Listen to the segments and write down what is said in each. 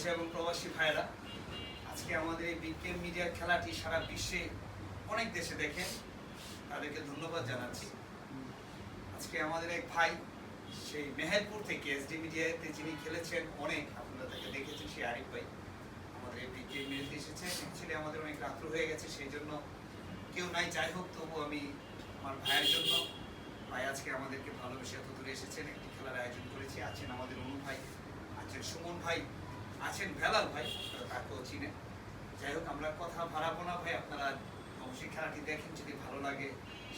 দেশে এবং প্রবাসী ভাইয়েরা, আজকে আমাদের এই বিজ্ঞান মিডিয়ার খেলাটি সারা বিশ্বে অনেক দেশে দেখেন তাদেরকে ধন্যবাদ জানাচ্ছি। আজকে আমাদের এক ভাই, সেই মেহেরপুর থেকে এসডি মিডিয়াতে যিনি খেলেছেন, অনেক আপনারা তাকে দেখেছেন, সেই আরিফ ভাই। আমাদের এই বিজ্ঞান মিডিয়াতে এসেছে অ্যাকচুয়ালি আমাদের অনেক রাত্র হয়ে গেছে, সেই জন্য কেউ নাই। যাই হোক, তবু আমি আমার ভাইয়ের জন্য, ভাই আজকে আমাদেরকে ভালোবেসে এত দূরে এসেছেন, একটি খেলার আয়োজন করেছি। আছেন আমাদের অনু ভাই, আছেন সুমন ভাই আছেন ভেলাল ভাই আপনারা তাকেও চিনেন যাই হোক, আমরা কথা বাড়াবো না ভাই, আপনারা অবশ্যই খেলাটি দেখেন, যদি ভালো লাগে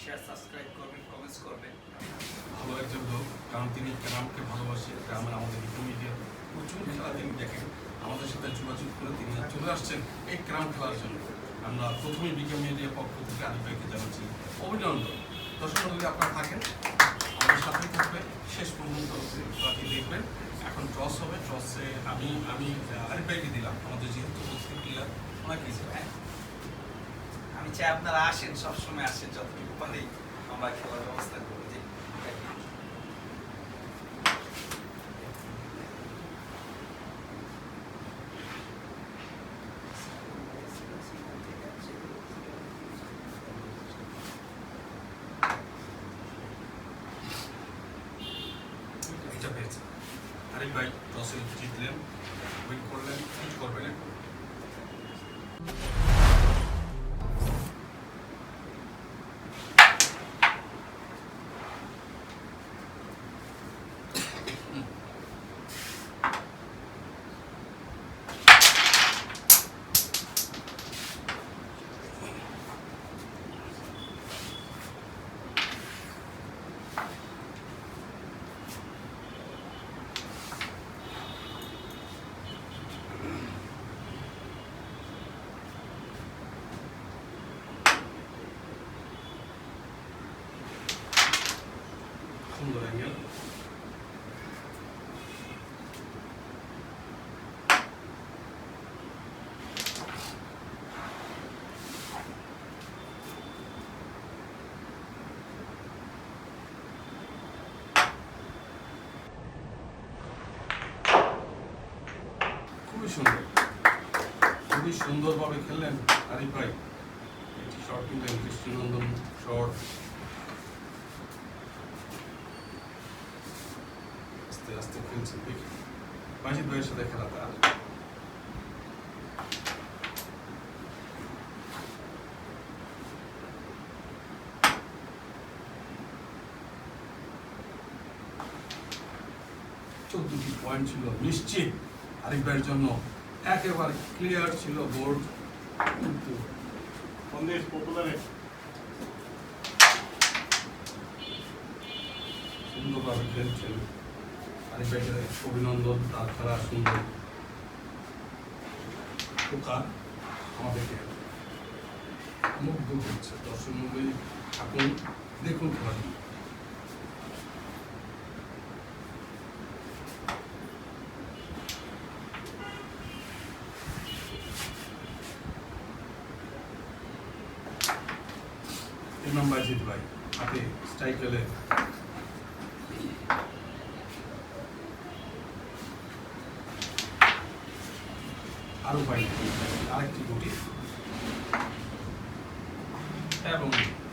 শেয়ার সাবস্ক্রাইব করবেন কমেন্টস করবেন। ভালো একজন লোক, কারণ তিনি গ্রামকে ভালোবাসে গ্রামের আমাদের মিডিয়া প্রচুর খেলা তিনি দেখেন। আমাদের সাথে যোগাযোগ করে তিনি চলে আসছেন এই গ্রাম খেলার জন্য। আমরা প্রথমে বিজ্ঞান মিডিয়া পক্ষ থেকে আলিফ ভাইকে জানাচ্ছি অভিনন্দন। দর্শক যদি আপনারা থাকেন, আমাদের সাথে থাকবে শেষ পর্যন্ত খেলাটি দেখবেন। এখন টস হবে টসে আমি আমি আরিফ দিলাম। আমাদের যেহেতু প্রত্যেক প্লেয়ার ওনাকে আমি চাই আপনারা আসেন, সবসময় আসেন, যতটুকু পারি। আমরা খেলার ব্যবস্থা করব যে এটা পেয়েছে আরিফ ভাই টসে জিতলেন উইন করলেন হিট করবেন এখন সুন্দর অ্যাঙ্গেল খুবই সুন্দর খুবই সুন্দরভাবে খেললেন আরিফ ভাই একটি শর্ট কিনলেন কৃষ্ণনন্দন শর্ট আস্তে খেলছে দেখি বাজিদ ভাইয়ের সাথে খেলা তার চোদ্দটি পয়েন্ট ছিল নিশ্চিত। আরিফ জন্য একেবারে ক্লিয়ার ছিল বোর্ড কিন্তু সুন্দরভাবে ভাইকে অভিনন্দন, তার খেলা সুন্দর টোকা আমাদেরকে মুগ্ধ করছে। দর্শক মন্ডলী থাকুন, দেখুন খেলাটি ইমাম বাজিদ ভাই, হাতে স্ট্রাইক খেলে আরও পাই আরেকটি গুটি এবং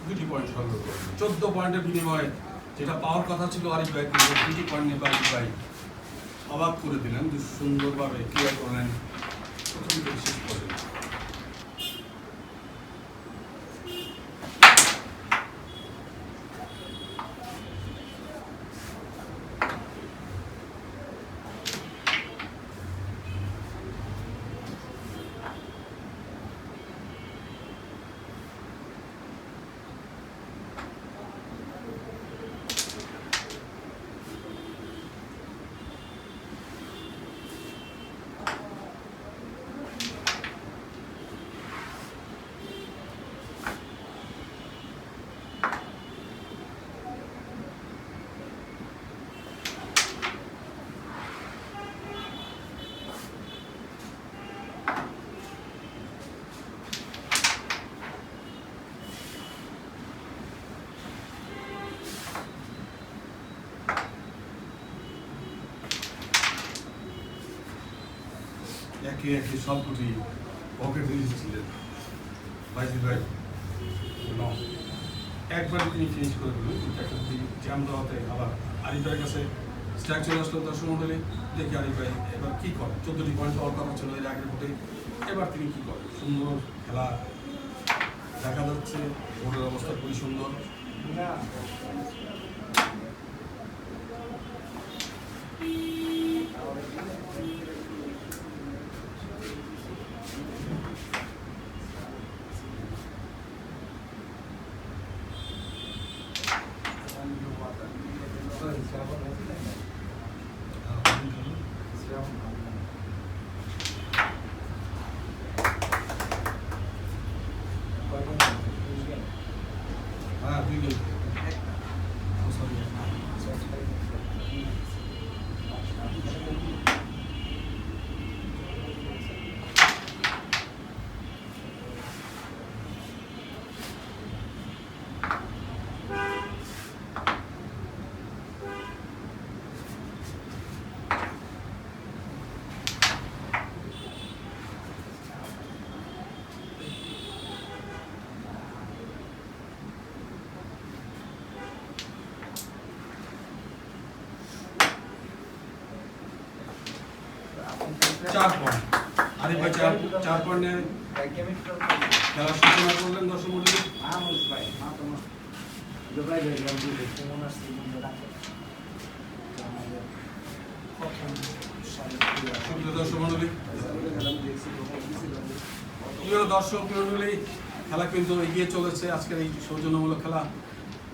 দুটি পয়েন্ট সংগ্রহ করে চোদ্দ পয়েন্টের বিনিময়ে যেটা পাওয়ার কথা ছিল আরিফ ভাই, কিন্তু দুটি পয়েন্ট নিয়ে আরিফ ভাই অবাক করে দিলেন সুন্দরভাবে ক্লিয়ার করলেন। প্রথম একে একে সবগুলি পকেট দিয়েছিলেন ন একবার তিনি ফিনিশ করে দিলেন একটা যদি জ্যাম দেওয়াতে আবার ভাইয়ের কাছে স্ট্রাইক চলে আসলো দর্শক মন্ডলী দেখি আরিফ ভাই এবার কী করে। চোদ্দটি পয়েন্ট পাওয়ার কথা ছিল এর আগের ভোটে, এবার তিনি কী করেন সুন্দর খেলা দেখা যাচ্ছে বোর্ডের অবস্থা খুবই সুন্দর। হ্যাঁ দুই গেল সরি চার পয়েন্ট। আরিফ ভাই চার চার পয়েন্টে খেলার সূচনা করলেন দর্শক মন্ডলী। দর্শক মন্ডলী খেলা কিন্তু এগিয়ে চলেছে। আজকের এই সৌজন্যমূলক খেলা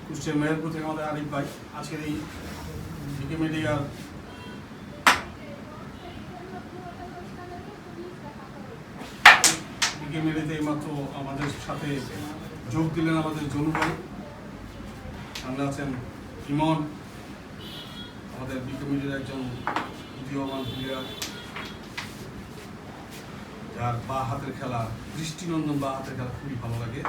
কুষ্টিয়া মেহেরপুর থেকে আমাদের আরিফ ভাই। আজকের এই উইকিমিডিয়ার উইকিমিডিয়াতে এইমাত্র আমাদের সাথে যোগ দিলেন আমাদের জনুভাই সামনে আছেন ইমন, আমাদের উইকিমিডিয়ার একজন উদীয়মান প্লেয়ার যার বা হাতের খেলা, দৃষ্টিনন্দন বা হাতের খেলা খুবই ভালো লাগে।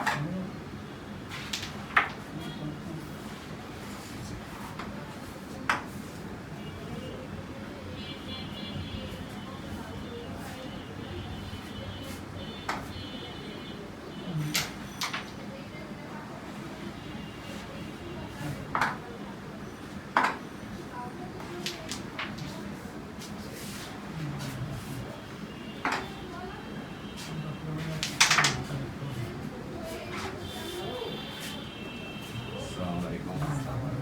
Thank you.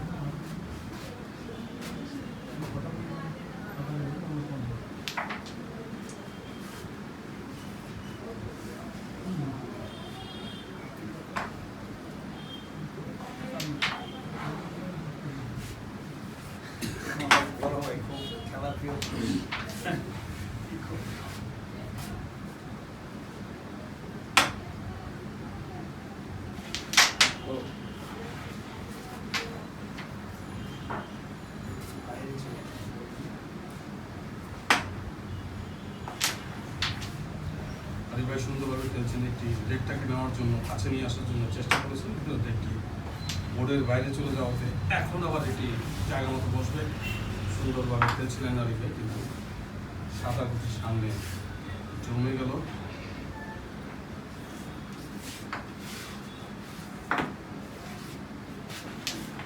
আরিফ ভাই সুন্দরভাবে খেলছেন একটি রেডটাকে নেওয়ার জন্য, কাছে নিয়ে আসার জন্য চেষ্টা করেছেন, কিন্তু রেডটি বোর্ডের বাইরে চলে যাওয়াতে এখন আবার এটি জায়গা মতো বসবে। সুন্দরভাবে খেলছিলেন আরিফ ভাই, কিন্তু সাদা গুটির সামনে জমে গেল।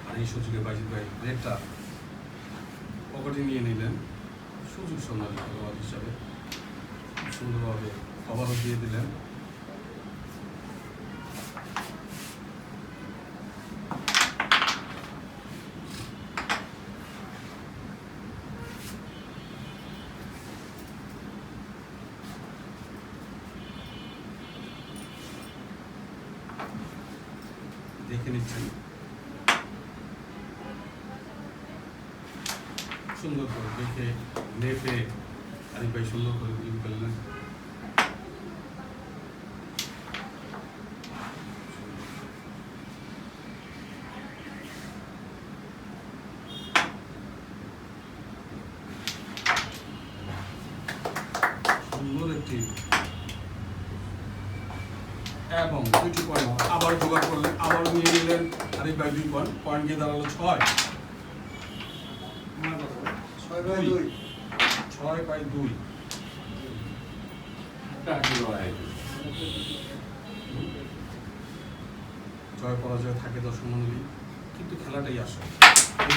আর এই সুযোগে বাজিত ভাই রেডটা পকেটে নিয়ে নিলেন। সুযোগ সন্ধানী খেলোয়াড় হিসাবে। সুন্দরভাবে আবারও দিয়ে দিলেন। দেখে নিচ্ছেন। সুন্দর করে দেখে, নেপে আরিফ ভাই সুন্দর করে দিয়ে ফেললেন। এবং দুইটি পয়েন্ট আবার জোগাড় করলেন আবার নিয়ে ভাই দুই পয়েন্ট পয়েন্ট গিয়ে দাঁড়াল ছয়। বাই দুই। জয় পরাজয় থাকে দর্শক মন্ডলী কিন্তু খেলাটাই আসে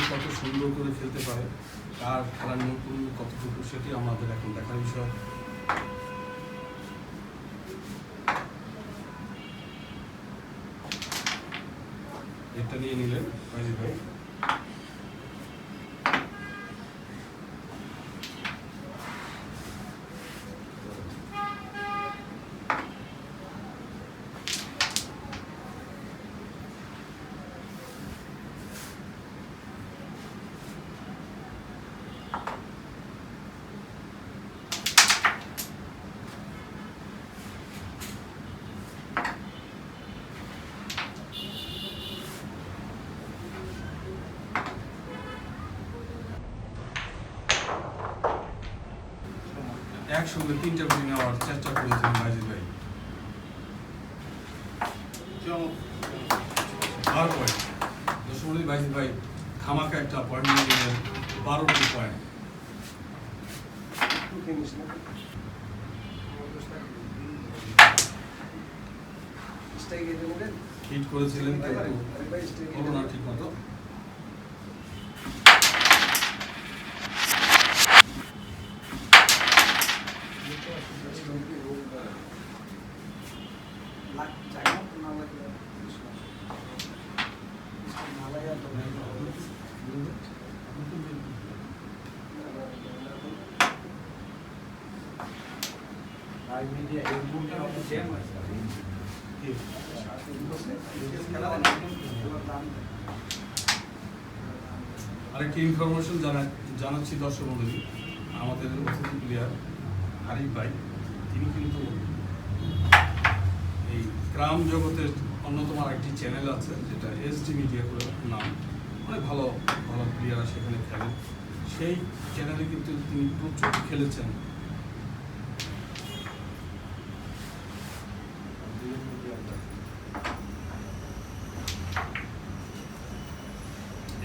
কত সুন্দর করে খেলতে পারে কার খেলার নৈপুণ্য কতটুকু সেটি আমাদের এখন দেখার বিষয়। এটা নিয়ে নিলেন ভাই। একসঙ্গে তিনটা করে নেওয়ার চেষ্টা করেছিলেন রাজীব ভাই। বারো পয়েন্ট দশমী ভাই খামাকা একটা পয়েন্ট নিয়ে নিলেন বারোটি পয়েন্ট হিট করেছিলেন কিন্তু ঠিক মতো আরেকটি ইনফরমেশন জানা জানাচ্ছি দর্শক মন্ডলী। আমাদের অতিথি প্লেয়ার আরিফ ভাই, তিনি কিন্তু এই গ্রাম জগতের অন্যতম আরেকটি চ্যানেল আছে, যেটা এসডি মিডিয়া করে নাম। অনেক ভালো ভালো প্লেয়াররা সেখানে খেলেন সেই চ্যানেলে কিন্তু তিনি প্রচুর খেলেছেন।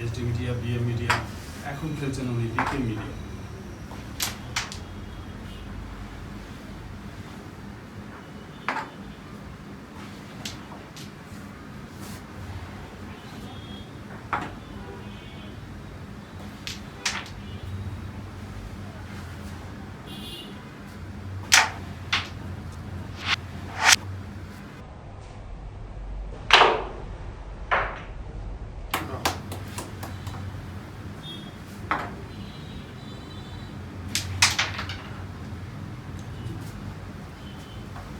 এসডি মিডিয়া বিএ মিডিয়া এখন খেলছেন উনি বিকে মিডিয়া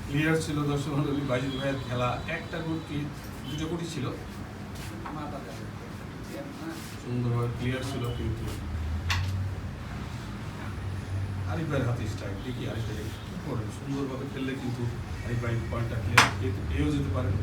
ক্লিয়ার ছিল দর্শক মন্ডলী বাইজিৎ ভাইয়ের খেলা। একটা কোটি দুটো কোটি ছিল। সুন্দরভাবে ক্লিয়ার ছিল কিন্তু। আরিফ ভাইয়ের হাতে স্ট্রাইক দেখি আরিফ ভাই কি করেন সুন্দরভাবে খেললে কিন্তু আরিফ ভাই পয়েন্টটা ক্লিয়ার পেয়েও যেতে পারেন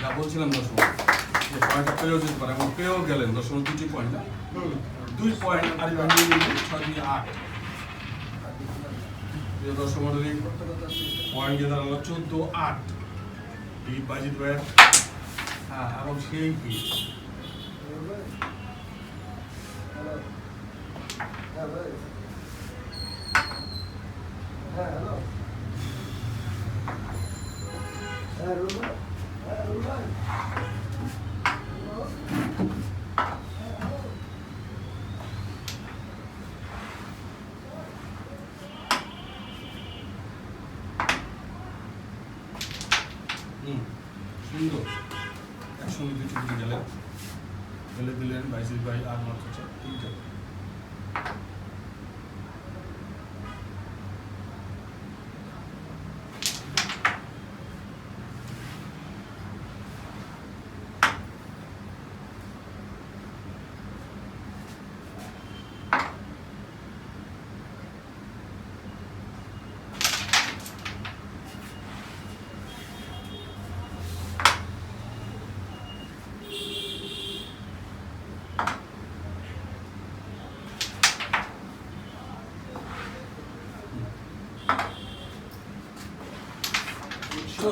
যা বলছিলাম দর্শক যে পয়েন্টটা পেয়েও যেতে পারে এবং পেয়েও গেলেন দর্শক দুটি পয়েন্ট দুই পয়েন্ট নিয়ে ছয় দুই আট। দর্শক মন্ডলী পয়েন্ট গিয়ে দাঁড়াল চোদ্দ আট। এই বাজিত ভাইয়ের হ্যাঁ এবং সেই কি? হুম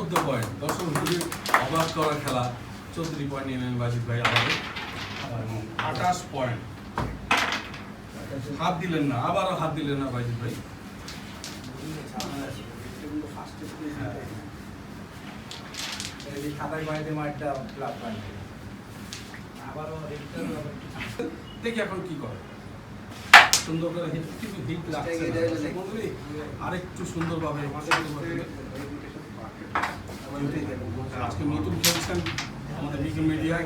চোদ্দ পয়েন্ট দর্শক খুবই অবাক করা খেলা চৌত্রিশ পয়েন্ট নিয়ে নেন বাজিত ভাই আবার আঠাশ পয়েন্ট হাত দিলেন না আবারও হাত দিলেন না বাজিত ভাই। দেখি এখন কি করে। সুন্দর করে হিট কিন্তু হিট লাগছে না। দর্শক আজকে নতুন খেলছেন আমাদের বিজ্ঞান মিডিয়া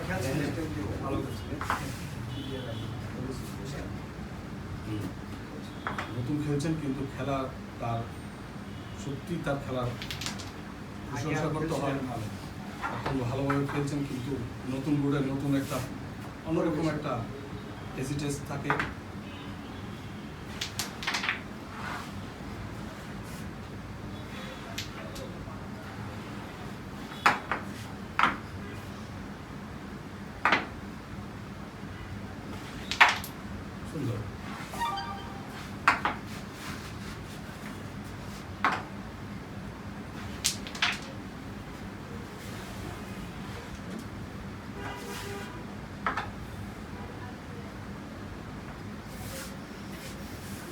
ভালো হুম। নতুন খেলছেন কিন্তু খেলা তার সত্যি তার খেলার প্রশংসা করতে হয়। ভালো এখন ভালোভাবে খেলছেন কিন্তু নতুন বোর্ডের নতুন একটা অন্যরকম একটা হেজিটেস থাকে সুন্দর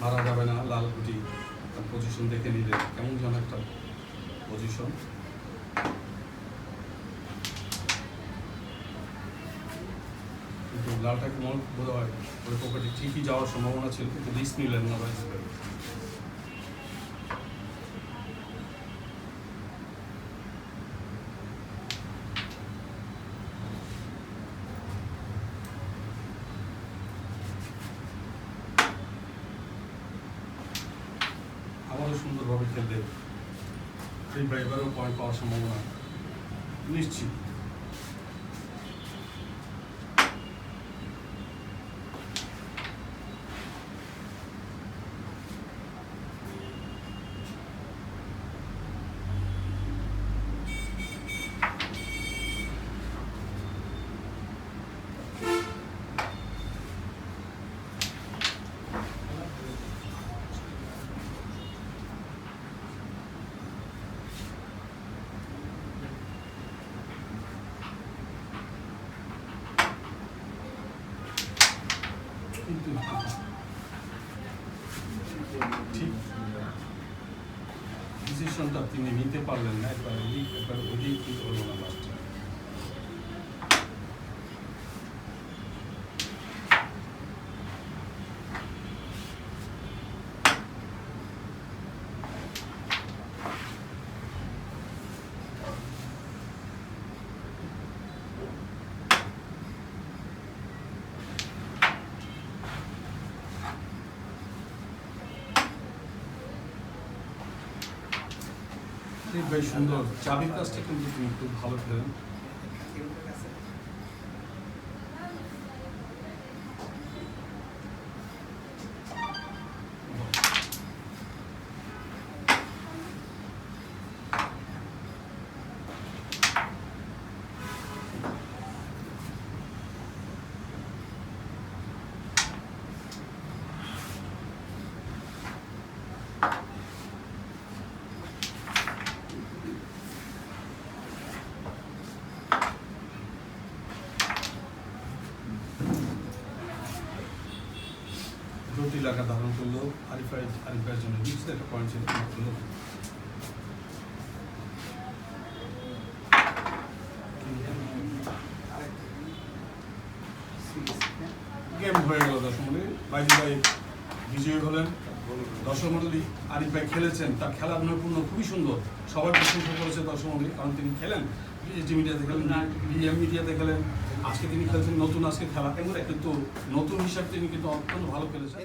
মারা যাবে না, লাল গুটি পজিশন দেখে নিলে। কেমন যেন একটা পজিশন কিন্তু লালটাকে মনে বোধ হয় ওই পকেটে ঠিকই যাওয়ার সম্ভাবনা ছিল, কিন্তু রিস্ক নিলেন না ভাই আবারও সুন্দরভাবে খেললে এই ড্রাইভারও পয়েন্ট পাওয়ার সম্ভাবনা নিশ্চিত কিন্তু ঠিক ডিসিশনটা তিনি নিতে পারলেন না একবার এদিক একবার ওদিক কী করব না বেশ সুন্দর। চাবির কাজটা কিন্তু তুমি খুব ভালো খেলেন আরিফাইয়ের জন্য নিশ্চিত একটা পয়েন্ট ছিল মাত্র গেম হয়ে গেল মন্ডলী বাইজি ভাই বিজয়ী হলেন। দর্শক আরিফ ভাই খেলেছেন। তার খেলার নৈপুণ্য খুবই সুন্দর। সবাই প্রশংসা করেছে দর্শক মন্ডলী, কারণ তিনি খেলেন। বিএসডি মিডিয়াতে খেলেন বিএম মিডিয়াতে খেলেন। আজকে তিনি খেলছেন নতুন আজকে খেলা। কিন্তু নতুন হিসাবে তিনি কিন্তু অত্যন্ত ভালো খেলেছেন।